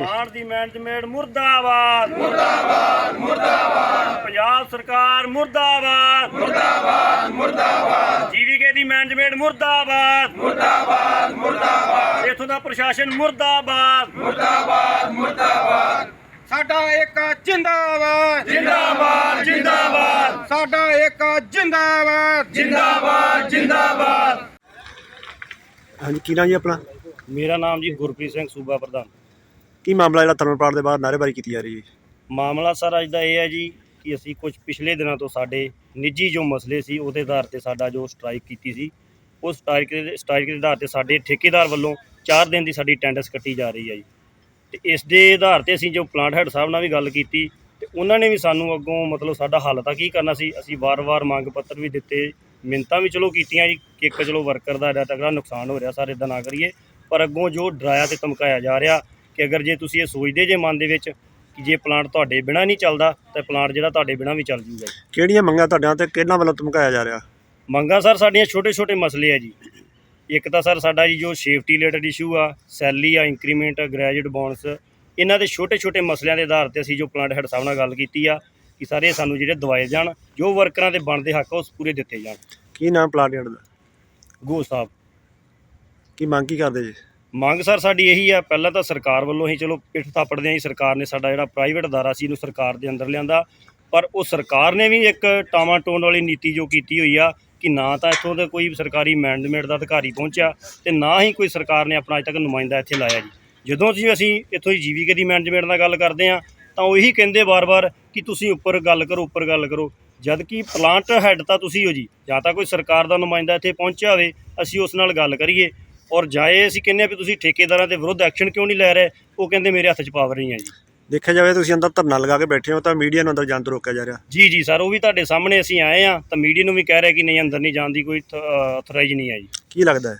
ਮਾਨ ਦੀ management ਮੁਰਦਾਬਾਦ। ਮੁਰਦਾਬਾਦ ਮੁਰਦਾਬਾਦ। ਪੰਜਾਬ ਸਰਕਾਰ ਮੁਰਦਾਬਾਦ। ਮੁਰਦਾਬਾਦ ਮੁਰਦਾਬਾਦ। ਜੀਵੀਕੇ ਦੀ ਮੈਨੇਜਮੈਂਟ ਮੁਰਦਾਬਾਦ। ਮੁਰਦਾਬਾਦ ਮੁਰਦਾਬਾਦ। ਇਥੋਂ ਦਾ ਪ੍ਰਸ਼ਾਸਨ ਮੁਰਦਾਬਾਦ। ਸਾਡਾ ਇੱਕ ਜਿੰਦਾਬਾਦ। ਜਿੰਦਾਬਾਦ ਜਿੰਦਾਬਾਦ। ਸਾਡਾ ਇੱਕ ਜਿੰਦਾਬਾਦ। ਜਿੰਦਾਬਾਦ ਜਿੰਦਾਬਾਦ। ਹਾਂਜੀ ਕੀ ਨਾਮ ਜੀ ਆਪਣਾ? ਮੇਰਾ ਨਾਮ ਜੀ ਗੁਰਪ੍ਰੀਤ ਸਿੰਘ ਸੂਬਾ ਪ੍ਰਧਾਨ। ਕੀ ਮਾਮਲਾ ਜਿਹੜਾ ਤਰਨਪਾਲ ਦੇ ਬਾਹਰ ਨਾਅਰੇਬਾਜ਼ੀ ਕੀਤੀ ਜਾ ਰਹੀ ਹੈ? ਮਾਮਲਾ ਸਰ ਅੱਜ ਦਾ ਇਹ ਹੈ ਜੀ ਕਿ ਅਸੀਂ ਕੁਝ ਪਿਛਲੇ ਦਿਨਾਂ ਤੋਂ ਸਾਡੇ ਨਿੱਜੀ ਜੋ ਮਸਲੇ ਸੀ ਉਹਦੇ ਆਧਾਰ ਤੇ ਸਾਡਾ ਜੋ ਸਟ੍ਰਾਈਕ ਕੀਤੀ ਸੀ, ਉਸ ਸਟ੍ਰਾਈਕ ਦੇ ਸਟ੍ਰਾਈਕ ਦੇ ਆਧਾਰ ਤੇ ਸਾਡੇ ਠੇਕੇਦਾਰ ਵੱਲੋਂ 4 ਦਿਨ ਦੀ ਸਾਡੀ ਟੈਂਡਰਸ ਕੱਟੀ ਜਾ ਰਹੀ ਹੈ ਜੀ। ਤੇ ਇਸ ਦੇ ਆਧਾਰ ਤੇ ਅਸੀਂ ਜੋ ਪਲਾਂਟ ਹੈਡ ਸਾਹਿਬ ਨਾਲ ਵੀ ਗੱਲ ਕੀਤੀ ਤੇ ਉਹਨਾਂ ਨੇ ਵੀ ਸਾਨੂੰ ਅੱਗੋਂ ਮਤਲਬ ਸਾਡਾ ਹੱਲ ਤਾਂ ਕੀ ਕਰਨਾ ਸੀ, ਅਸੀਂ ਵਾਰ-ਵਾਰ ਮੰਗ ਪੱਤਰ ਵੀ ਦਿੱਤੇ ਮਿੰਤਾਂ ਵੀ ਚਲੋ ਕੀਤੀਆਂ ਜੀ ਕਿ ਇੱਕ ਚਲੋ ਵਰਕਰ ਦਾ ਐਡਾ ਤਕੜਾ ਨੁਕਸਾਨ ਹੋ ਰਿਹਾ ਸਾਰੇ ਇਦਾਂ ਨਾ ਕਰੀਏ, ਪਰ ਅੱਗੋਂ ਜੋ ਡਰਾਇਆ ਤੇ ਧਮਕਾਇਆ ਜਾ ਰਿਹਾ ਕਿ ਅਗਰ ਜੇ ਤੁਸੀਂ ਇਹ ਸੋਚਦੇ ਜੇ ਮਨ ਦੇ ਵਿੱਚ ਕਿ ਜੇ ਪਲਾਂਟ ਤੁਹਾਡੇ ਬਿਨਾ ਨਹੀਂ ਚੱਲਦਾ ਤਾਂ ਪਲਾਂਟ ਜਿਹੜਾ ਤੁਹਾਡੇ ਬਿਨਾ ਵੀ ਚੱਲ ਜੂਗਾ ਜੀ। ਕਿਹੜੀਆਂ ਮੰਗਾਂ ਤੁਹਾਡਿਆਂ ਤੇ ਕਿਹਨਾਂ ਵੱਲੋਂ ਧਮਕਾਇਆ ਜਾ ਰਿਹਾ? ਮੰਗਾਂ ਸਰ ਸਾਡੀਆਂ ਛੋਟੇ-ਛੋਟੇ ਮਸਲੇ ਆ ਜੀ। ਇੱਕ ਤਾਂ ਸਰ ਸਾਡਾ ਜੀ ਜੋ ਸੇਫਟੀ ਰਿਲੇਟਡ ਇਸ਼ੂ ਆ ਸੈਲਰੀ ਆ ਇੰਕਰੀਮੈਂਟ ਗ੍ਰੈਜੂਏਟ ਬੋਨਸ ਇਹਨਾਂ ਦੇ ਛੋਟੇ-ਛੋਟੇ ਮਸਲਿਆਂ ਦੇ ਆਧਾਰ ਤੇ ਅਸੀਂ ਜੋ ਪਲਾਂਟ ਹੈਡ ਸਾਹਿਬ ਨਾਲ ਗੱਲ ਕੀਤੀ ਆ ਕਿ ਸਾਰੇ ਸਾਨੂੰ ਜਿਹੜੇ ਦਵਾਏ ਜਾਣ ਜੋ ਵਰਕਰਾਂ ਦੇ ਬਣਦੇ ਹੱਕ ਆ, ਉਸ ਪੂਰੇ ਦਿੱਤੇ ਜਾਣ। ਕੀ ਨਾਮ ਪਲਾਟ ਦਾ? ਗੋ ਸਾਹਿਬ। ਕੀ ਮੰਗ ਕੀ ਕਰਦੇ ਜੀ? ਮੰਗ ਸਰ ਸਾਡੀ ਇਹੀ ਆ, ਪਹਿਲਾਂ ਤਾਂ ਸਰਕਾਰ ਵੱਲੋਂ ਹੀ ਚਲੋ ਪਿੱਠ ਥਾਪੜਦੇ ਆਂ ਸਰਕਾਰ ਨੇ ਸਾਡਾ ਜਿਹੜਾ ਪ੍ਰਾਈਵੇਟ ਅਦਾਰਾ ਸੀ ਇਹਨੂੰ ਸਰਕਾਰ ਦੇ ਅੰਦਰ ਲਿਆਂਦਾ, ਪਰ ਉਹ ਸਰਕਾਰ ਨੇ ਵੀ ਇੱਕ ਟਾਵਾਂ ਟੋਣ ਵਾਲੀ ਨੀਤੀ ਜੋ ਕੀਤੀ ਹੋਈ ਆ ਕਿ ਨਾ ਤਾਂ ਇੱਥੋਂ ਦਾ ਕੋਈ ਸਰਕਾਰੀ ਮੈਨੇਜਮੈਂਟ ਦਾ ਅਧਿਕਾਰੀ ਪਹੁੰਚਿਆ ਤੇ ਨਾ ਹੀ ਕੋਈ ਸਰਕਾਰ ਨੇ ਆਪਣਾ ਅਜੇ ਤੱਕ ਨੁਮਾਇੰਦਾ ਇੱਥੇ ਲਾਇਆ ਜੀ। ਜਦੋਂ ਅਸੀਂ ਅਸੀਂ ਇੱਥੋਂ ਦੀ ਜੀਵੀਕੇ ਦੀ ਮੈਨੇਜਮੈਂਟ ਨਾਲ ਗੱਲ ਕਰਦੇ ਆ ਤਾਂ ਉਹ ਇਹੀ ਕਹਿੰਦੇ ਵਾਰ-ਵਾਰ ਕਿ ਤੁਸੀਂ ਉੱਪਰ ਗੱਲ ਕਰੋ, ਉੱਪਰ ਗੱਲ ਕਰੋ। ਜਦ ਕਿ ਪਲਾਂਟ ਹੈੱਡ ਤਾਂ ਤੁਸੀਂ ਹੋ ਜੀ, ਜਾਂ ਤਾਂ ਕੋਈ ਸਰਕਾਰ ਦਾ ਨੁਮਾਇੰਦਾ ਇੱਥੇ ਪਹੁੰਚਿਆ ਹੋਵੇ, ਅਸੀਂ ਉਸ ਨਾਲ ਗੱਲ ਕਰੀਏ। ਔਰ ਜਾਏ ਅਸੀਂ ਕਹਿੰਦੇ ਆ ਵੀ ਤੁਸੀਂ ਠੇਕੇਦਾਰਾਂ ਦੇ ਵਿਰੁੱਧ ਐਕਸ਼ਨ ਕਿਉਂ ਨਹੀਂ ਲੈ ਰਹੇ? ਉਹ ਕਹਿੰਦੇ ਮੇਰੇ ਹੱਥ 'ਚ ਪਾਵਰ ਨਹੀਂ ਹੈ ਜੀ। ਦੇਖਿਆ ਜਾਵੇ ਤੁਸੀਂ ਅੰਦਰ ਧਰਨਾ ਲਗਾ ਕੇ ਬੈਠੇ ਹੋ ਤਾਂ ਮੀਡੀਆ ਨੂੰ ਅੰਦਰ ਜਾਣ ਤੋਂ ਰੋਕਿਆ ਜਾ ਰਿਹਾ। ਜੀ ਜੀ ਸਰ ਉਹ ਵੀ ਤੁਹਾਡੇ ਸਾਹਮਣੇ ਅਸੀਂ ਆਏ ਆ ਤਾਂ ਮੀਡੀਆ ਨੂੰ ਵੀ ਕਹਿ ਰਿਹਾ ਕਿ ਨਹੀਂ ਅੰਦਰ ਨਹੀਂ ਜਾਣ ਦੀ ਕੋਈ ਅਥੋਰਾਈਜ਼ ਨਹੀਂ ਹੈ ਜੀ। ਕੀ ਲੱਗਦਾ ਹੈ?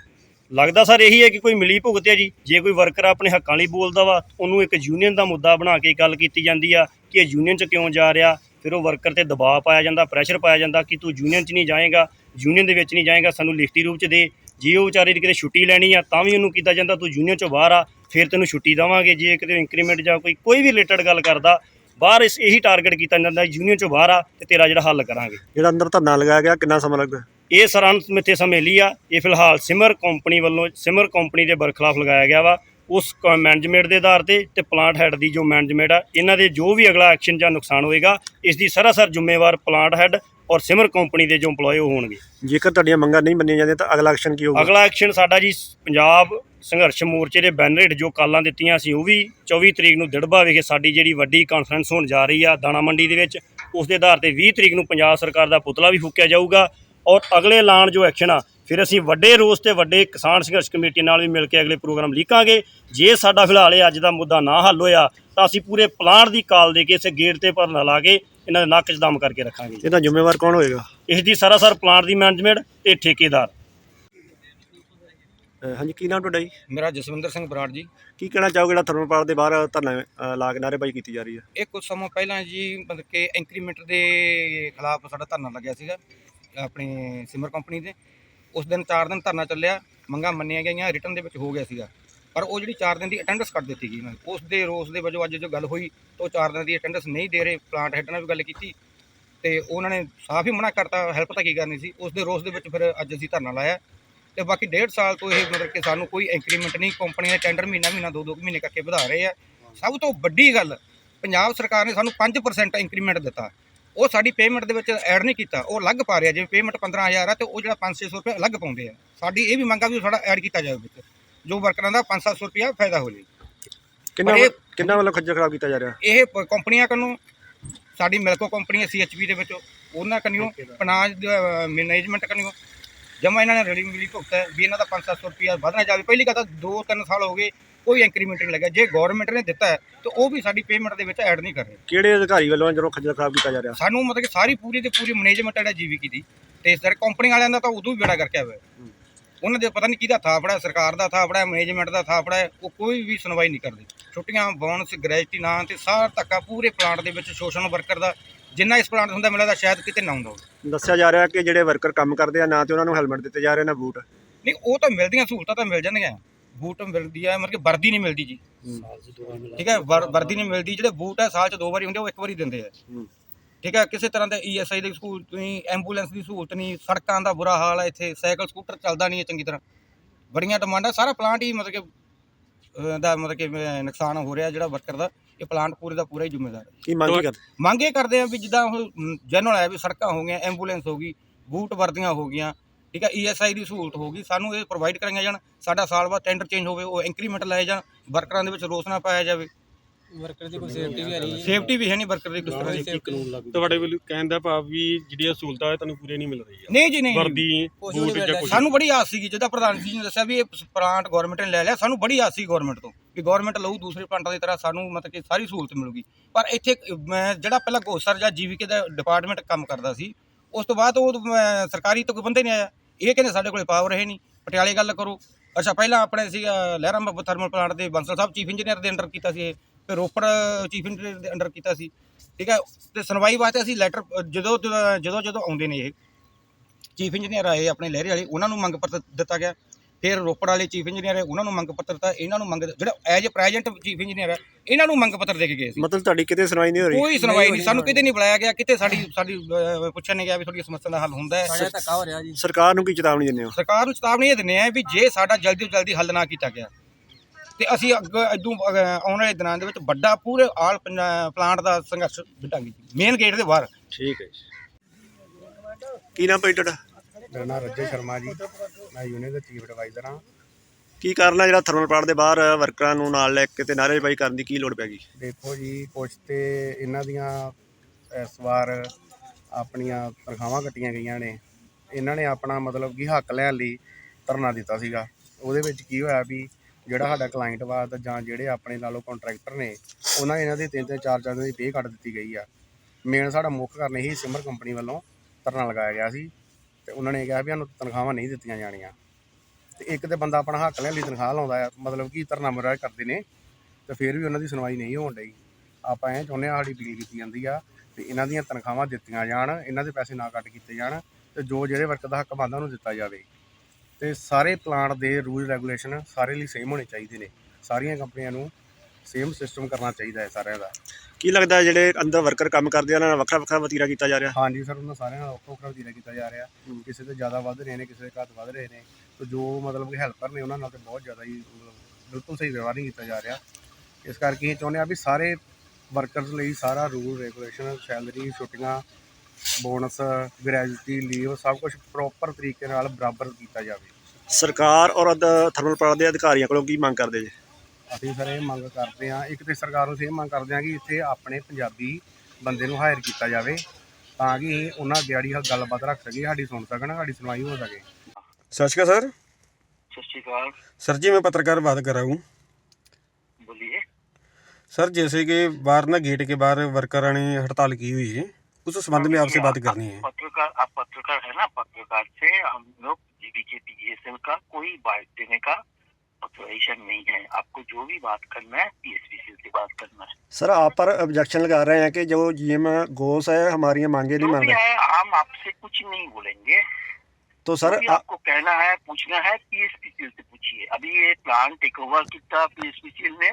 ਲੱਗਦਾ ਸਰ ਇਹੀ ਹੈ ਕਿ ਕੋਈ ਮਿਲੀ ਭੁਗਤ ਹੈ ਜੀ। ਜੇ ਕੋਈ ਵਰਕਰ ਆਪਣੇ ਹੱਕਾਂ ਲਈ ਬੋਲਦਾ ਵਾ ਉਹਨੂੰ ਇੱਕ ਯੂਨੀਅਨ ਦਾ ਮੁੱਦਾ ਬਣਾ ਕੇ ਗੱਲ ਕੀਤੀ ਜਾਂਦੀ ਆ ਕਿ ਇਹ ਯੂਨੀਅਨ 'ਚ ਕਿਉਂ ਜਾ ਰਿਹਾ ਫਿਰ ਉਹ ਵਰਕਰ ਤੇ ਦਬਾਅ ਪਾਇਆ ਜਾਂਦਾ ਪ੍ਰੈਸ਼ਰ ਪਾਇਆ ਜਾਂਦਾ ਕਿ ਤੂੰ ਯੂਨੀਅਨ 'ਚ ਨਹੀਂ ਜਾਏਗਾ ਯੂਨੀਅਨ ਦੇ ਵਿੱਚ ਨਹੀਂ ਜਾਏਗਾ ਸਾਨੂੰ ਲਿਖਤੀ ਰੂਪ 'ਚ ਦੇ। ਜੇ ਉਹ ਵਿਚਾਰੇ ਦੀ ਕਿਤੇ ਛੁੱਟੀ ਲੈਣੀ ਆ ਤਾਂ ਵੀ ਉਹਨੂੰ ਕੀਤਾ ਜਾਂਦਾ ਤੂੰ ਯੂਨੀਅਨ 'ਚੋਂ ਬਾਹਰ ਆ ਫਿਰ ਤੈਨੂੰ ਛੁੱਟੀ ਦੇਵਾਂਗੇ ਜੇ ਕਿਤੇ ਇੰਕਰੀਮੈਂਟ ਜਾਂ ਕੋਈ ਕੋਈ ਵੀ ਰਿਲੇਟਡ ਗੱਲ ਕਰਦਾ ਬਾਹਰ ਇਸ ਇਹੀ ਟਾਰਗੇਟ ਕੀਤਾ ਜਾਂਦਾ ਯੂਨੀਅਨ 'ਚੋਂ ਬਾਹਰ ਆ ਤੇ ਤੇਰਾ ਜਿਹੜਾ ਹੱਲ ਕਰਾਂਗੇ। ਜਿਹੜਾ ਅੰਦਰ ਧਰਨਾ ਲਗਾਇਆ ਗਿਆ ਕਿੰਨਾ ਸਮਾਂ ਲੱਗਦਾ? ਇਹ ਸਰੰਤ ਮਿੱਥੇ ਸਮੇਲੀ ਆ ਇਹ ਫਿਲਹਾਲ ਸਿਮਰ ਕੰਪਨੀ ਵੱਲੋਂ ਸਿਮਰ ਕੰਪਨੀ ਦੇ ਬਰਖਲਾਫ ਲਗਾਇਆ ਗਿਆ ਵਾ ਉਸ ਮੈਨੇਜਮੈਂਟ ਦੇ ਆਧਾਰ ਤੇ ਤੇ ਪਲਾਂਟ ਹੈਡ ਦੀ ਜੋ ਮੈਨੇਜਮੈਂਟ ਆ ਇਹਨਾਂ ਦੇ ਜੋ ਵੀ ਅਗਲਾ ਐਕਸ਼ਨ ਜਾਂ ਨੁਕਸਾਨ ਹੋਏਗਾ ਇਸ ਦੀ ਸਰਾਸਰ ਜ਼ਿੰਮੇਵਾਰ ਪਲਾਂਟ ਹੈਡ ਔਰ ਸਿਮਰ ਕੰਪਨੀ ਦੇ ਜੋ EMPLOYE ਹੋਣਗੇ। ਜੇਕਰ ਤੁਹਾਡੀਆਂ ਮੰਗਾਂ ਨਹੀਂ ਮੰਨੀਆਂ ਜਾਂਦੀਆਂ ਤਾਂ ਅਗਲਾ ਐਕਸ਼ਨ ਕੀ ਹੋਊਗਾ? ਅਗਲਾ ਐਕਸ਼ਨ ਸਾਡਾ ਜੀ ਪੰਜਾਬ ਸੰਘਰਸ਼ ਮੋਰਚੇ ਦੇ ਬੈਨਰ ਹੇਠ ਜੋ ਕਾਲਾਂ ਦਿੱਤੀਆਂ ਸੀ ਉਹ ਵੀ 24 ਤਰੀਕ ਨੂੰ ਦਿੜਬਾ ਵਿਖੇ ਸਾਡੀ ਜਿਹੜੀ ਵੱਡੀ ਕਾਨਫਰੰਸ ਹੋਣ ਜਾ ਰਹੀ ਆ ਦਾਣਾ ਮੰਡੀ ਦੇ ਵਿੱਚ ਉਸ ਦੇ ਆਧਾਰ ਤੇ 20 ਤਰੀਕ ਨੂੰ ਪੰਜਾਬ ਸਰਕਾਰ ਦਾ ਪੁਤਲਾ ਵੀ ਫੂਕਿਆ ਜਾਊਗਾ ਔਰ ਅਗਲੇ ਐਲਾਨ ਜੋ ਐਕਸ਼ਨ ਆ ਫਿਰ ਅਸੀਂ ਵੱਡੇ ਰੋਸ ਤੇ ਵੱਡੇ ਕਿਸਾਨ ਸੰਘਰਸ਼ ਕਮੇਟੀ ਨਾਲ ਵੀ ਮਿਲ ਕੇ ਅਗਲੇ ਪ੍ਰੋਗਰਾਮ ਲਿਖਾਂਗੇ ਜੇ ਸਾਡਾ ਫਿਲਹਾਲ ਇਹ ਅੱਜ ਦਾ ਮੁੱਦਾ ਨਾ ਹੱਲ ਹੋਇਆ ਤਾਂ ਅਸੀਂ ਪੂਰੇ ਪਲਾਂਟ ਦੀ ਕਾਲ ਦੇ ਕੇ ਇਸੇ ਗੇਟ ਤੇ ਭਰਨਾ ਲਾ ਕੇ ਇਹਨਾਂ ਦੇ ਨੱਕ 'ਚ ਦਮ ਕਰਕੇ ਰੱਖਾਂਗੇ। ਇਹਦਾ ਜ਼ਿੰਮੇਵਾਰ ਕੌਣ ਹੋਏਗਾ? ਇਸ ਦੀ ਸਰਾਸਰ ਪਲਾਂਟ ਦੀ ਮੈਨੇਜਮੈਂਟ ਤੇ ਠੇਕੇਦਾਰ। ਅਹ ਹਾਂਜੀ ਕੀ ਨਾਮ ਤੁਹਾਡਾ ਜੀ? ਮੇਰਾ ਜਸਵਿੰਦਰ ਸਿੰਘ ਬਰਾੜ ਜੀ। ਕੀ ਕਹਿਣਾ ਚਾਹੋਗੇ ਜਿਹੜਾ ਧਰਮਪਾਲ ਦੇ ਬਾਹਰ ਧਰਨਾ ਅਹ, ਲਾ ਕੇ ਨਾਅਰੇਬਾਜ਼ੀ ਕੀਤੀ ਜਾ ਰਹੀ ਹੈ? ਇਹ ਕੁਝ ਸਮਾਂ ਪਹਿਲਾਂ ਜੀ ਮਤਲਬ ਕਿ ਇੰਕਰੀਮੈਂਟ ਦੇ ਖਿਲਾਫ ਸਾਡਾ ਧਰਨਾ ਲੱਗਿਆ ਸੀਗਾ ਆਪਣੀ ਸਿਮਰ ਕੰਪਨੀ ਦੇ। ਉਸ ਦਿਨ 4 ਦਿਨ ਧਰਨਾ ਚੱਲਿਆ, ਮੰਗਾਂ ਮੰਨੀਆਂ ਗਈਆਂ ਰਿਟਰਨ ਦੇ ਵਿੱਚ ਹੋ ਗਿਆ ਸੀਗਾ। ਪਰ ਉਹ ਜਿਹੜੀ 4 ਦਿਨ ਦੀ ਅਟੈਂਡੈਂਸ ਕੱਟ ਦਿੱਤੀ ਗਈ ਉਹਨਾਂ ਨੇ। ਉਸ ਦੇ ਰੋਸ ਦੇ ਵਜੋਂ ਅੱਜ ਜੋ ਗੱਲ ਹੋਈ, ਤਾਂ ਉਹ 4 ਦਿਨ ਦੀ ਅਟੈਂਡੈਂਸ ਨਹੀਂ ਦੇ ਰਹੇ ਪਲਾਂਟ ਹੈਡ ਨਾਲ ਵੀ ਗੱਲ ਕੀਤੀ। ਤੇ ਉਹਨਾਂ ਨੇ ਸਾਫ਼ ਹੀ ਮਨਾ ਕਰਤਾ ਹੈਲਪ ਤਾਂ ਕੀ ਕਰਨੀ ਸੀ। ਉਸ ਦੇ ਰੋਸ ਦੇ ਵਿੱਚ ਫਿਰ ਅੱਜ ਅਸੀਂ ਧਰਨਾ ਲਾਇਆ। ਤੇ ਬਾਕੀ ਡੇਢ ਸਾਲ ਤੋਂ ਇਹ ਮਤਲਬ ਕਿ ਸਾਨੂੰ ਕੋਈ ਇੰਕਰੀਮੈਂਟ ਨਹੀਂ ਕੰਪਨੀ ਦੇ ਟੈਂਡਰ ਮਹੀਨਾ ਮਹੀਨਾ ਦੋ ਦੋ ਮਹੀਨੇ ਕਰਕੇ ਵਧਾ ਰਹੇ ਆ। ਸਭ ਤੋਂ ਵੱਡੀ ਗੱਲ, ਪੰਜਾਬ ਸਰਕਾਰ ਨੇ ਸਾਨੂੰ 5% ਇੰਕਰੀਮੈਂਟ ਦਿੱਤਾ। ਉਹ ਸਾਡੀ ਪੇਮੈਂਟ ਦੇ ਵਿੱਚ ਐਡ ਨਹੀਂ ਕੀਤਾ। ਉਹ ਅਲੱਗ ਪਾ ਰਿਹਾ ਜਿਵੇਂ ਪੇਮੈਂਟ 15000 ਆ ਤੇ ਉਹ ਜਿਹੜਾ 500 ਰੁਪਏ ਅਲੱਗ ਪਾਉਂਦੇ ਆ। ਸਾਡੀ ਇਹ ਵੀ ਮੰਗਾ ਵੀ ਸਾਡਾ ਐਡ ਕੀਤਾ ਜਾਵੇ ਵਿੱਚ। ਜੋ ਵਰਕਰਾਂ ਦਾ 500 ਰੁਪਏ ਫਾਇਦਾ ਹੋ ਜਾਵੇ ਕਿੰਨਾ ਕਿੰਨਾ ਵੱਲੋਂ ਖੱਜਲ ਖਰਾਬ ਕੀਤਾ ਜਾ ਰਿਹਾ? ਇਹ ਕੰਪਨੀਆਂ ਕੰਨੋਂ ਸਾਡੀ ਮਿਲਕੋ ਕੰਪਨੀ ਹੈ ਸੀਐਚਪੀ ਦੇ ਵਿੱਚ। ਉਹਨਾਂ ਕੰਨਿਓ ਪਨਾਜ ਮੈਨੇਜਮੈਂਟ ਕੰਨਿਓ। ਜਮਾ ਇਹਨਾਂ ਨੇ ਰਲੀ ਮਿਲੀ ਭੁਗਤ ਹੈ ਵੀ ਇਹਨਾਂ ਦਾ 5-700 ਰੁਪਇਆ ਵਧਣਾ ਜਾਵੇ। ਪਹਿਲੀ ਗੱਲ ਤਾਂ 2-3 ਸਾਲ ਹੋ ਗਏ ਕੋਈ ਇੰਕਰੀਮੈਂਟ ਨਹੀਂ ਲੱਗਿਆ। ਜੇ ਗਵਰਨਮੈਂਟ ਨੇ ਦਿੱਤਾ ਹੈ ਤਾਂ ਉਹ ਵੀ ਸਾਡੀ ਪੇਮੈਂਟ ਦੇ ਵਿੱਚ ਐਡ ਨਹੀਂ ਕਰ ਰਹੇ। ਕਿਹੜੇ ਅਧਿਕਾਰੀ ਵੱਲੋਂ ਜਦੋਂ ਖੱਜਲ ਖਰਾਬ ਕੀਤਾ ਜਾ ਰਿਹਾ? ਸਾਨੂੰ ਮਤਲਬ ਕਿ ਸਾਰੀ ਪੂਰੀ ਤੇ ਪੂਰੀ ਮੈਨੇਜਮੈਂਟ ਹੈ ਜੀਵੀਕੀ ਦੀ ਤੇ ਸਰ ਕੰਪਨੀ ਵਾਲਿਆਂ ਦਾ ਤਾਂ ਉਦੋਂ ਵੀ ਬੇੜਾ ਕਰਕੇ ਆਇਆ। ਉਹਨਾਂ ਦੇ ਪਤਾ ਨਹੀਂ ਕਿਹਦਾ ਥਾਪੜਾ ਸਰਕਾਰ ਦਾ ਥਾਪੜਾ ਮੈਨੇਜਮੈਂਟ ਦਾ ਥਾਪੜਾ ਉਹ ਕੋਈ ਵੀ ਸੁਣਵਾਈ ਨਹੀਂ ਕਰਦੇ। ਛੁੱਟੀਆਂ ਬੋਨਸ ਗ੍ਰੈਜੂਟੀ ਨਾਂ ਤੇ ਸਾਰ ਧੱਕਾ ਪੂਰੇ ਪਲਾਂਟ ਦੇ ਵਿੱਚ ਸ਼ੋਸ਼ਣ ਵਰਕਰ ਦਾ ਜਿੰਨਾ ਇਸ ਪਲਾਂਟ ਹੁੰਦਾ ਮਿਲਦਾ ਸ਼ਾਇਦ ਕਿਤੇ ਨਾ ਹੁੰਦਾ ਹੋਵੇ। ਦੱਸਿਆ ਜਾ ਰਿਹਾ ਕਿ ਜਿਹੜੇ ਵਰਕਰ ਕੰਮ ਕਰਦੇ ਆ ਨਾ ਤੇ ਉਹਨਾਂ ਨੂੰ ਹੈਲਮਟ ਦਿੱਤੇ ਜਾ ਰਹੇ ਨਾ ਬੂਟ। ਨਹੀਂ ਉਹ ਤਾਂ ਮਿਲਦੀਆਂ ਸਹੂਲਤਾਂ ਤਾਂ ਮਿਲ ਜਾਂਦੀਆਂ। ਬੂਟ ਮਿਲਦੀ ਹੈ ਮਤਲਬ ਕਿ ਵਰਦੀ ਨਹੀਂ ਮਿਲਦੀ ਜੀ। ਠੀਕ ਹੈ ਵਰ- ਵਰਦੀ ਨਹੀਂ ਮਿਲਦੀ ਜਿਹੜੇ ਬੂਟ ਹੈ ਸਾਲ ਚ ਦੋ ਵਾਰੀ ਹੁੰਦੇ ਉਹ ਇੱਕ ਵਾਰੀ ਦਿੰਦੇ ਆ। ਹੂੰ। ਠੀਕ ਹੈ ਕਿਸੇ ਤਰ੍ਹਾਂ ਦਾ ਈਐਸਆਈ ਦੀ ਸਹੂਲਤ ਨਹੀਂ ਐਂਬੂਲੈਂਸ ਦੀ ਸਹੂਲਤ ਨਹੀਂ ਸੜਕਾਂ ਦਾ ਬੁਰਾ ਹਾਲ ਹੈ ਇੱਥੇ ਸਾਈਕਲ ਸਕੂਟਰ ਚੱਲਦਾ ਨਹੀਂ ਹੈ ਚੰਗੀ ਤਰ੍ਹਾਂ। ਬੜੀਆਂ ਡਿਮਾਂਡਾਂ ਸਾਰਾ ਪਲਾਂਟ ਹੀ ਮਤਲਬ ਕਿ ਅਹ, ਦਾ ਮਤਲਬ ਕਿ ਅਹ, ਨੁਕਸਾਨ ਹੋ ਰਿਹਾ ਜਿਹੜਾ ਵਰਕਰ ਦਾ ਇਹ ਪਲਾਂਟ ਪੂਰੇ ਦਾ ਪੂਰਾ ਹੀ ਜ਼ਿੰਮੇਦਾਰ ਹੈ। ਕੀ ਮੰਗ ਕੀ ਕਰਦੇ? ਮੰਗ ਇਹ ਕਰਦੇ ਆ ਵੀ ਜਿੱਦਾਂ ਉਹ ਜਨਰਲ ਹੈ ਵੀ ਸੜਕਾਂ ਹੋ ਗਈਆਂ ਐਂਬੂਲੈਂਸ ਹੋ ਗਈ ਬੂਟ ਵਰਦੀਆਂ ਹੋ ਗਈਆਂ ਠੀਕ ਹੈ ਈਐਸਆਈ ਦੀ ਸਹੂਲਤ ਹੋ ਗਈ ਸਾਨੂੰ ਇਹ ਪ੍ਰੋਵਾਈਡ ਕਰਾਈਆਂ ਜਾਣ ਸਾਡਾ ਸਾਲ ਬਾਅਦ ਟੈਂਡਰ ਚੇਂਜ ਹੋਵੇ ਉਹ ਇੰਕਰੀਮੈਂਟ ਲਾਏ ਜਾਣ ਵਰਕਰਾਂ ਦੇ ਵਿੱਚ ਰੋਸ ਨਾ ਪਾਇਆ ਜਾਵੇ। ਵਰਕਰ ਦੀ ਕੋਈ ਸੇਫਟੀ ਵੀ ਹੈ ਨਹੀਂ। ਸੇਫਟੀ ਵੀ ਹੈ ਨਹੀਂ ਵਰਕਰ ਦੀ ਕਿਸ ਤਰ੍ਹਾਂ ਦੀ। ਤੁਹਾਡੇ ਵੱਲੋਂ ਕਹਿਣ ਦਾ ਭਾਵ ਵੀ ਜਿਹੜੀਆਂ ਸਹੂਲਤਾਂ ਹੈ ਤੁਹਾਨੂੰ ਪੂਰੀਆਂ ਨਹੀਂ ਮਿਲ ਰਹੀਆਂ। ਨਹੀਂ ਜੀ ਨਹੀਂ। ਵਰਦੀ ਬੂਟ ਜਾਂ ਕੁਝ ਸਾਨੂੰ ਬੜੀ ਆਸ ਸੀਗੀ ਜਿੱਦਾਂ ਪ੍ਰਧਾਨ ਜੀ ਨੇ ਦੱਸਿਆ ਵੀ ਇਹ ਪਲਾਂਟ ਗਵਰਨਮੈਂਟ ਨੇ ਲੈ ਲਿਆ ਸਾਨੂੰ ਬੜੀ ਆਸ ਸੀ ਗਵਰਨਮੈਂਟ ਤੋਂ ਵੀ ਗਵਰਨਮੈਂਟ ਲਊ ਦੂਸਰੇ ਪਲਾਂਟਾਂ ਦੀ ਤਰ੍ਹਾਂ ਸਾਨੂੰ ਮਤਲਬ ਕਿ ਸਾਰੀ ਸਹੂਲਤ ਮਿਲੂਗੀ। ਪਰ ਇੱਥੇ ਮੈਂ ਜਿਹੜਾ ਪਹਿਲਾਂ ਗੋਸਰ ਜਾਂ ਜੀਵੀਕੇ ਦਾ ਡਿਪਾਰਟਮੈਂਟ ਕੰਮ ਕਰਦਾ ਸੀ ਉਸ ਤੋਂ ਬਾਅਦ ਉਹ ਸਰਕਾਰੀ ਤੋਂ ਕੋਈ ਬੰਦੇ ਨਹੀਂ ਆਇਆ। ਇਹ ਕਹਿੰਦੇ ਸਾਡੇ ਕੋਲੇ ਪਾਵਰ ਹੈ ਨਹੀਂ। ਪਟਿਆਲੇ ਗੱਲ ਕਰੋ। ਅੱਛਾ, ਪਹਿਲਾਂ ਆਪਣੇ ਸੀ ਲਹਿਰਾਮ ਬੱਬੂ ਥਰਮਲ ਪਲਾਂਟ ਦੇ ਬੰਸਲ ਸਾਹਿਬ ਚੀਫ ਇੰਜੀਨੀਅਰ ਦੇ ਅੰਡਰ ਕੀਤਾ ਸੀ ਇਹ। ਫਿਰ ਰੋਪੜ ਚੀਫ ਇੰਜੀਨੀਅਰ ਦੇ ਅੰਡਰ ਕੀਤਾ ਸੀ। ਠੀਕ ਹੈ, ਤੇ ਸੁਣਵਾਈ ਵਾਸਤੇ ਅਸੀਂ ਲੈਟਰ ਜਦੋਂ ਜਦੋਂ ਜਦੋਂ ਆਉਂਦੇ ਨੇ ਇਹ ਚੀਫ ਇੰਜੀਨੀਅਰ ਆਏ ਆਪਣੇ ਲਹਿਰੇ ਵਾਲੇ, ਉਹਨਾਂ ਨੂੰ ਮੰਗ ਪੱਤਰ ਦਿੱਤਾ ਗਿਆ। ਫਿਰ ਰੋਪੜ ਵਾਲੇ ਚੀਫ ਇੰਜੀਨੀਅਰ ਹੈ ਉਹਨਾਂ ਨੂੰ ਮੰਗ ਪੱਤਰ ਦਿੱਤਾ ਇਹਨਾਂ ਨੂੰ ਮੰਗ ਜਿਹੜਾ ਐਜ ਪ੍ਰੈਜ਼ੈਂਟ ਚੀਫ ਇੰਜੀਨੀਅਰ ਹੈ ਇਹਨਾਂ ਨੂੰ ਮੰਗ ਪੱਤਰ ਦੇ ਕੇ ਗਏ ਸੀ। ਮਤਲਬ ਤੁਹਾਡੀ ਕਿਤੇ ਸੁਣਵਾਈ ਨਹੀਂ ਹੋ ਰਹੀ? ਕੋਈ ਸੁਣਵਾਈ ਨਹੀਂ ਸਾਨੂੰ ਕਿਤੇ ਨਹੀਂ ਬੁਲਾਇਆ ਗਿਆ ਕਿਤੇ ਸਾਡੀ ਸਾਡੀ ਅਹ, ਪੁੱਛਿਆ ਨਹੀਂ ਗਿਆ ਵੀ ਤੁਹਾਡੀ ਸਮੱਸਿਆ ਦਾ ਹੱਲ ਹੁੰਦਾ ਹੈ। ਸਾਡਾ ਧੱਕਾ ਹੋ ਰਿਹਾ ਜੀ। ਸਰਕਾਰ ਨੂੰ ਕੀ ਚੇਤਾਵਨੀ ਦਿੰਦੇ ਹੋ? ਸਰਕਾਰ ਨੂੰ ਚੇਤਾਵਨੀ ਇਹ ਦਿੰਦੇ ਆ ਵੀ ਜੇ ਸਾਡਾ ਜਲਦੀ ਤੋਂ ਜਲਦੀ ਹੱਲ ਨਾ ਕੀਤਾ ਗਿਆ ਤੇ ਅਸੀਂ ਅੱਗੇ ਇਦੋਂ ਆਉਣ ਵਾਲੇ ਦਿਨਾਂ ਦੇ ਵਿੱਚ ਵੱਡਾ ਪੂਰੇ ਆਲ ਪਲਾਂਟ ਦਾ ਸੰਘਰਸ਼ ਵਿੱਢਾਂਗੇ ਮੇਨ ਗੇਟ ਦੇ ਬਾਹਰ। ਠੀਕ ਹੈ ਕੀ ਨਾਮ ਤੁਹਾਡਾ? ਮੇਰਾ ਨਾਮ ਰੱਜੇ ਸ਼ਰਮਾ ਜੀ। ਮੈਂ ਯੂਨੀਅਨ ਦਾ ਚੀਫ ਐਡਵਾਈਜ਼ਰ ਹਾਂ। ਕੀ ਕਾਰਨ ਜਿਹੜਾ ਥਰਮਲ ਪਲਾਂਟ ਦੇ ਬਾਹਰ ਵਰਕਰਾਂ ਨੂੰ ਨਾਲ ਲੈ ਕੇ ਤੇ ਨਾਅਰੇਬਾਜ਼ੀ ਕਰਨ ਦੀ ਕੀ ਲੋੜ ਪੈ ਗਈ? ਦੇਖੋ ਜੀ ਕੁਛ ਤੇ ਇਹਨਾਂ ਦੀਆਂ ਇਸ ਵਾਰ ਆਪਣੀਆਂ ਤਨਖਾਹਾਂ ਕੱਟੀਆਂ ਗਈਆਂ ਨੇ। ਇਹਨਾਂ ਨੇ ਆਪਣਾ ਮਤਲਬ ਕਿ ਹੱਕ ਲੈਣ ਲਈ ਧਰਨਾ ਦਿੱਤਾ ਸੀਗਾ। ਉਹਦੇ ਵਿੱਚ ਕੀ ਹੋਇਆ ਵੀ ਜਿਹੜਾ ਸਾਡਾ ਕਲਾਇੰਟ ਵਾ ਜਾਂ ਜਿਹੜੇ ਆਪਣੇ ਨਾਲੋਂ ਕੰਟਰੈਕਟਰ ਨੇ ਉਹਨਾਂ ਇਹਨਾਂ ਦੀ ਤਿੰਨ ਤਿੰਨ ਚਾਰ ਚਾਰ ਦਿਨ ਦੀ ਪੇ ਕੱਟ ਦਿੱਤੀ ਗਈ ਆ। ਮੇਨ ਸਾਡਾ ਮੁੱਖ ਕਾਰਨ ਇਹੀ ਸਿਮਰ ਕੰਪਨੀ ਵੱਲੋਂ ਧਰਨਾ ਲਗਾਇਆ ਗਿਆ ਸੀ। ਤੇ ਉਹਨਾਂ ਨੇ ਕਿਹਾ ਵੀ ਸਾਨੂੰ ਤਨਖਾਹਾਂ ਨਹੀਂ ਦਿੱਤੀਆਂ ਜਾਣੀਆਂ। ਤੇ ਇੱਕ ਤੇ ਬੰਦਾ ਆਪਣਾ ਹੱਕ ਲੈਣ ਲਈ ਤਨਖਾਹ ਲਾਉਂਦਾ ਆ, ਮਤਲਬ ਕਿ ਧਰਨਾ ਮੁਰਾ ਕਰਦੇ ਨੇ, ਤੇ ਫਿਰ ਵੀ ਉਹਨਾਂ ਦੀ ਸੁਣਵਾਈ ਨਹੀਂ ਹੋਣ ਡਈ। ਆਪਾਂ ਇਹ ਚਾਹੁੰਦੇ ਆ ਸਾਡੀ ਅਪੀਲ ਕੀਤੀ ਜਾਂਦੀ ਆ ਵੀ ਇਹਨਾਂ ਦੀਆਂ ਤਨਖਾਹਾਂ ਦਿੱਤੀਆਂ ਜਾਣ, ਇਹਨਾਂ ਦੇ ਪੈਸੇ ਨਾ ਕੱਟ ਕੀਤੇ ਜਾਣ, ਤੇ ਜੋ ਜਿਹੜੇ ਵਰਕਰ ਦਾ ਹੱਕ ਬਣਦਾ ਉਹਨੂੰ ਦਿੱਤਾ ਜਾਵੇ। ਤੇ ਸਾਰੇ ਪਲਾਂਟ ਦੇ ਰੂਲ ਰੈਗੂਲੇਸ਼ਨ ਸਾਰੇ ਲਈ ਸੇਮ ਹੋਣੇ ਚਾਹੀਦੇ ਨੇ। ਸਾਰੀਆਂ ਕੰਪਨੀਆਂ ਨੂੰ ਸੇਮ ਸਿਸਟਮ ਕਰਨਾ ਚਾਹੀਦਾ ਹੈ ਸਾਰਿਆਂ ਦਾ। ਕੀ ਲੱਗਦਾ ਜਿਹੜੇ ਅੰਦਰ ਵਰਕਰ ਕੰਮ ਕਰਦੇ ਆ ਉਹਨਾਂ ਨਾਲ ਵੱਖਰਾ ਵੱਖਰਾ ਵਤੀਰਾ ਕੀਤਾ ਜਾ ਰਿਹਾ? ਹਾਂਜੀ ਸਰ ਉਹਨਾਂ ਸਾਰਿਆਂ ਨਾਲ ਵੱਖੋ ਵੱਖਰਾ ਵਤੀਰਾ ਕੀਤਾ ਜਾ ਰਿਹਾ। ਕਿਸੇ ਤੇ ਜ਼ਿਆਦਾ ਵੱਧ ਰਹੇ ਨੇ ਕਿਸੇ ਦੇ ਘੱਟ ਵੱਧ ਰਹੇ ਨੇ। ਤੇ ਜੋ ਮਤਲਬ ਕਿ ਹੈਲਪਰ ਨੇ ਉਹਨਾਂ ਨਾਲ ਤੇ ਬਹੁਤ ਜ਼ਿਆਦਾ ਹੀ ਮਤਲਬ ਬਿਲਕੁਲ ਸਹੀ ਵਿਵਹਾਰ ਨਹੀਂ ਕੀਤਾ ਜਾ ਰਿਹਾ। ਇਸ ਕਰਕੇ ਇਹ ਚਾਹੁੰਦੇ ਆ ਵੀ ਸਾਰੇ ਵਰਕਰਸ ਲਈ ਸਾਰਾ ਰੂਲ ਰੈਗੂਲੇਸ਼ਨ ਸੈਲਰੀ ਛੁੱਟੀਆਂ ਬੋਨਸ ਗ੍ਰੈਜੂਟੀ ਲੀਵ ਸਭ ਕੁਝ ਪ੍ਰੋਪਰ ਤਰੀਕੇ ਨਾਲ ਬਰਾਬਰ ਕੀਤਾ ਜਾਵੇ। ਸਰਕਾਰ ਔਰ ਥਰਮਲ ਪਲਾਂਟ ਦੇ ਅਧਿਕਾਰੀਆਂ ਕੋਲੋਂ ਕੀ ਮੰਗ ਕਰਦੇ ਜੀ? ਅਸੀਂ ਸਰ ਇਹ ਮੰਗ ਕਰਦੇ ਆ ਇੱਕ ਤੇ ਸਰਕਾਰ ਨੂੰ ਅਸੀਂ ਇਹ ਮੰਗ ਕਰਦੇ ਆ ਕਿ ਇੱਥੇ ਆਪਣੇ ਪੰਜਾਬੀ ਬੰਦੇ ਨੂੰ ਹਾਇਰ ਕੀਤਾ ਜਾਵੇ ਤਾਂ ਕਿ ਇਹ ਉਹਨਾਂ ਦਿਹਾੜੀ ਗੱਲਬਾਤ ਰੱਖ ਸਕੀਏ ਸਾਡੀ ਸੁਣ ਸਕਣ ਸਾਡੀ ਸੁਣਵਾਈ ਹੋ ਸਕੇ सत श्री अकाल सर सत श्रीकाल सर जी मैं पत्रकार बात कर रहा हूँ बोलिए सर जैसे कि बाहर ना गेट के बाहर वर्करों ने हड़ताल की हुई है उस संबंध में आपसे बात करनी है पत्रकार आप पत्रकार है ना पत्रकार से हम लोग जीबीके पीएसएल का कोई बात देने का ऑथोराइजेशन नहीं है। आपको जो भी बात करना है पीएसपीसीएल से बात करना है। सर आप पर ऑब्जेक्शन लगा रहे हैं कि जो जीएम घोष है हमारी मांगे नहीं जो मान रहे। है हम आपसे कुछ नहीं बोलेंगे। तो सर भी आ, आपको कहना है पूछना है पीएसपीसीएल से पूछिए। अभी ये प्लान टेक ओवर किया पीएसपीसीएल ने?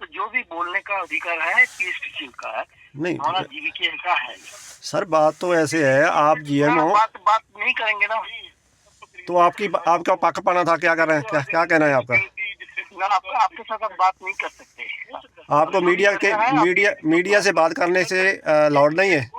तो जो भी बोलने का अधिकार है पीएसपीसीएल का है। हमारा नहीं जीबीके का है। सर बात तो ऐसे है आप जीएम हो। बात बात नहीं करेंगे ना। तो आपकी आपका पक पाना था क्या कर रहे हैं? क्या क्या कहना है आपका? आपका आपके साथ बात नहीं कर सकते। आपको मीडिया के मीडिया मीडिया से बात करने से अलाउड नहीं है।